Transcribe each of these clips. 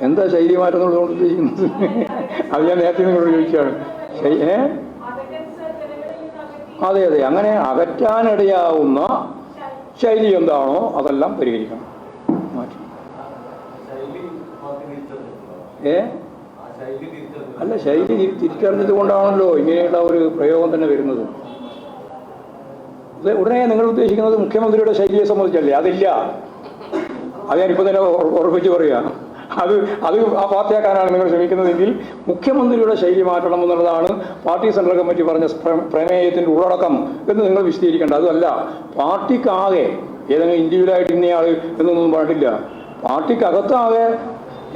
എന്താ ശൈലി മാറ്റം എന്നുള്ളതുകൊണ്ട് ഉദ്ദേശിക്കുന്നത് അത് ഞാൻ നേരത്തെ നിങ്ങളോട് ശൈ- ഏ? അതെ അതെ. അങ്ങനെ അകറ്റാനിടയാവുന്ന ശൈലി എന്താണോ അതെല്ലാം പരിഹരിക്കണം. മാറ്റി. ഏ? അല്ല ശൈലി തിരിച്ചറിഞ്ഞത് കൊണ്ടാണല്ലോ ഇങ്ങനെയുള്ള ഒരു പ്രയോഗം തന്നെ വരുന്നത്. ഉടനെ നിങ്ങൾ ഉദ്ദേശിക്കുന്നത് മുഖ്യമന്ത്രിയുടെ ശൈലിയെ സംബന്ധിച്ചല്ലേ? അതില്ല. അത് ഞാനിപ്പോൾ തന്നെ ഉറ- ഉറപ്പിച്ച് പറയുക അത് അത് ആ പാർട്ടിയാക്കാനാണ് നിങ്ങൾ ശ്രമിക്കുന്നതെങ്കിൽ മുഖ്യമന്ത്രിയുടെ ശൈലി മാറ്റണം എന്നുള്ളതാണ് പാർട്ടി സെൻട്രൽ കമ്മിറ്റി പറഞ്ഞ പ്രമേയത്തിന്റെ ഉള്ളടക്കം എന്ന് നിങ്ങൾ വിശദീകരിക്കേണ്ട. അതല്ല പാർട്ടിക്കാകെ ഏതെങ്കിലും ഇൻഡിവിജ്വലായിട്ട് ഇന്നയാൾ എന്നൊന്നും പാടില്ല പാർട്ടിക്കകത്താകെ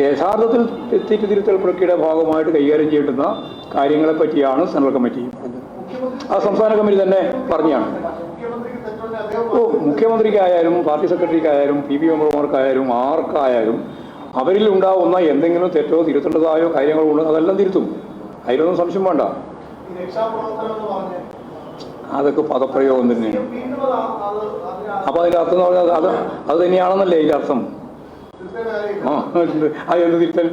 യഥാർത്ഥത്തിൽ തെറ്റ് തിരുത്തൽ പ്രക്രിയയുടെ ഭാഗമായിട്ട് കൈകാര്യം ചെയ്യുന്ന കാര്യങ്ങളെ പറ്റിയാണ് സെൻട്രൽ കമ്മിറ്റി. ആ സംസ്ഥാന കമ്മിറ്റി തന്നെ പറഞ്ഞാണ്. ഓ മുഖ്യമന്ത്രിക്കായാലും പാർട്ടി സെക്രട്ടറിക്കായാലും പി ബി മെമ്പർമാർക്കായാലും ആർക്കായാലും അവരിൽ ഉണ്ടാവുന്ന എന്തെങ്കിലും തെറ്റോ തിരുത്തേണ്ടതായോ കാര്യങ്ങളോ ഉണ്ടോ അതെല്ലാം തിരുത്തും. അതിലൊന്നും സംശയം വേണ്ട. അതൊക്കെ പദപ്രയോഗം തന്നെയാണ്. അപ്പൊ അതിന്റെ അർത്ഥം എന്ന് പറഞ്ഞാൽ അത് അത് തന്നെയാണെന്നല്ലേ അതിന്റെ അർത്ഥം? ആ എന്ത്? തിരുത്തൽ?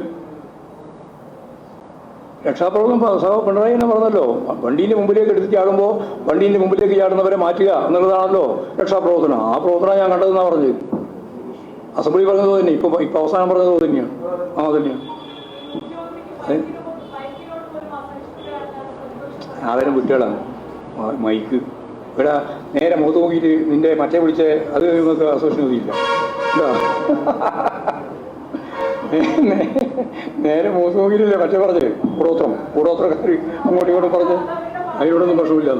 രക്ഷാപ്രവർത്തനം പിണറായി തന്നെ പറഞ്ഞല്ലോ. വണ്ടീന്റെ മുമ്പിലേക്ക് എടുത്തിട്ട് ചാടുമ്പോൾ വണ്ടീന്റെ മുമ്പിലേക്ക് ചാടുന്നവരെ മാറ്റുക എന്നുള്ളതാണല്ലോ രക്ഷാപ്രവർത്തനം. ആ പ്രവർത്തനം ഞാൻ കണ്ടതെന്നാണ് പറഞ്ഞത്. അസംബ്ലി പറഞ്ഞത് തന്നെ. ഇപ്പൊ ഇപ്പൊ അവസാനം പറഞ്ഞത് തന്നെയാണ് ആ തന്നെയാണ് ആദരം വിട്ടുകളാണ് മൈക്ക്. ഇവിടെ നേരെ മുഖത്ത് നോക്കിയിട്ട് നിന്റെ മറ്റേ വിളിച്ച അത് നിങ്ങൾക്ക് അസോസിയേഷൻ ഒന്നുമില്ല. നേരെ മുഖത്ത് നോക്കിയിട്ടില്ലേ മറ്റേ പറഞ്ഞത് കൂടോത്രം കൂടോത്രക്കാർ അങ്ങോട്ടും ഇങ്ങോട്ടും പറഞ്ഞ് അതിനോടൊന്നും പ്രശ്നമില്ല.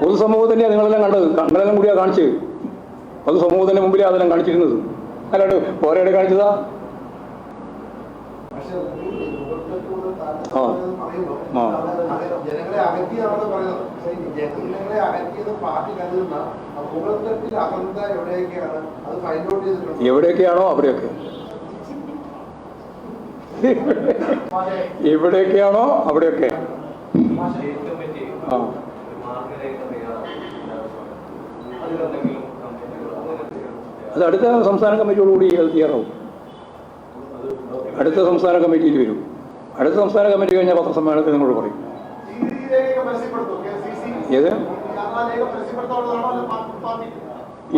പൊതുസമൂഹം തന്നെയാണ് നിങ്ങളെല്ലാം കണ്ടത് നിങ്ങളെല്ലാം കൂടിയാണ് കാണിച്ചത് പൊതുസമൂഹത്തിന്റെ മുമ്പിലാണ് അതെല്ലാം കാണിച്ചിരുന്നത്. അല്ലാണ്ട് പോരയുടെ കാണിച്ചതാ? ആ. ആ. അത് എവിടെയൊക്കെയാണോ അവിടെയൊക്കെ. എവിടെയൊക്കെയാണോ അവിടെയൊക്കെ. ആ. അത് അടുത്ത സംസ്ഥാന കമ്മിറ്റിയോടുകൂടി അത് തയ്യാറാവും അടുത്ത സംസ്ഥാന കമ്മിറ്റിയിൽ വരും. അടുത്ത സംസ്ഥാന കമ്മിറ്റി കഴിഞ്ഞ പത്രസമ്മേളനത്തിൽ നിങ്ങളോട് പറയും. ഏത്?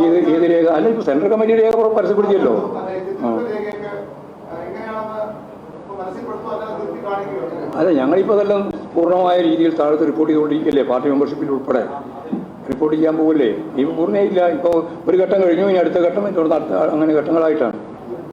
ഏത് ഏത് രേഖ? അല്ല ഇപ്പോൾ സെൻട്രൽ കമ്മിറ്റി രേഖ പരസ്യപ്പെടുത്തിയല്ലോ. ഇപ്പൊ അല്ല ഞങ്ങളിപ്പോൾ അതെല്ലാം പൂർണമായ രീതിയിൽ താഴത്ത് റിപ്പോർട്ട് ചെയ്തുകൊണ്ടിരിക്കല്ലേ പാർട്ടി മെമ്പർഷിപ്പിൽ ഉൾപ്പെടെ. റിപ്പോർട്ട് ചെയ്യാൻ പോകല്ലേ ഇപ്പോൾ പൂർണയില്ല. ഇപ്പോൾ ഒരു ഘട്ടം കഴിഞ്ഞു ഇനി അടുത്ത ഘട്ടം തുടർന്ന് അടുത്ത അങ്ങനെ ഘട്ടങ്ങളായിട്ടാണ്.